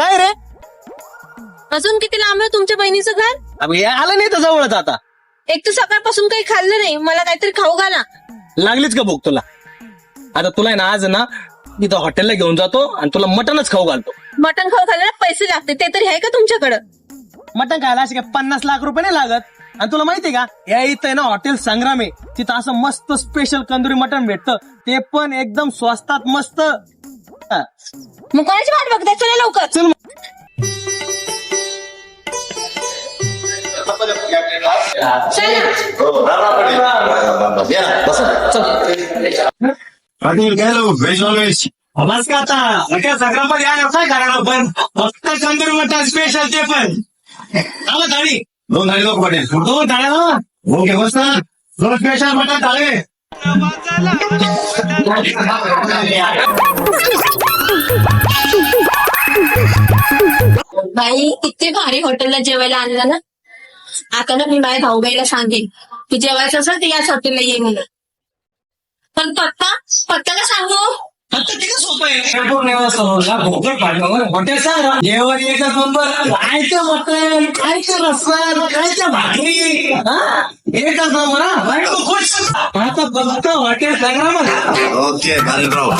काय रे? अजून किती लांब आहे तुमच्या बहिणीचं घर? अबे, हे आलं नाही तर जवळच आता. एक तर सकाळपासून काही खाल्लं नाही. मला काहीतरी खाऊ घाला. लागलीच का भूक तुला. आता तुला आहे ना आज ना इथं हॉटेलला घेऊन जातो आणि तुला मटनच खाऊ घालतो. मटण खाऊ खायला पैसे लागते ते तरी आहे का तुमच्याकडं? मटन खायला असे काय पन्नास लाख रुपये नाही लागत. आणि तुला माहितीये का या इथं आहे ना हॉटेल संग्राम आहे. तिथं असं मस्त स्पेशल कंदुरी मटन भेटतं. ते पण एकदम स्वस्तात मस्त. मग कोणाची वाट बघताय? चला लवकर. चल मग. पाटील काय लो व्हेज नॉन व्हेज बस. का आता? हॉटेल संग्राममध्ये या काय करायला पण फक्त तंदूर मटण स्पेशल ते पण. आवा थाळी. दोन झाले लोक पाटील. दोन थाळ्या ओके बस ना. दोन स्पेशल मटण थाळे. बाई किती भारी हॉटेलला जेवायला आणलं ना? आता ना मी माझ्या भाऊबाईला सांगेन की जेवायचं असेल तर याच हॉटेलला ये म्हणून. पण पत्ता पत्ता का सांगू? फक्त ते सोपं आहे. भोकर हॉटेल सांग जेवण एकच नंबर खायचं मटण खायचं रस्सा खायचं भाकरी. हा? एकच नंबर हा? बायको खुश. आता फक्त हॉटेल संग्राम ओके भालेराव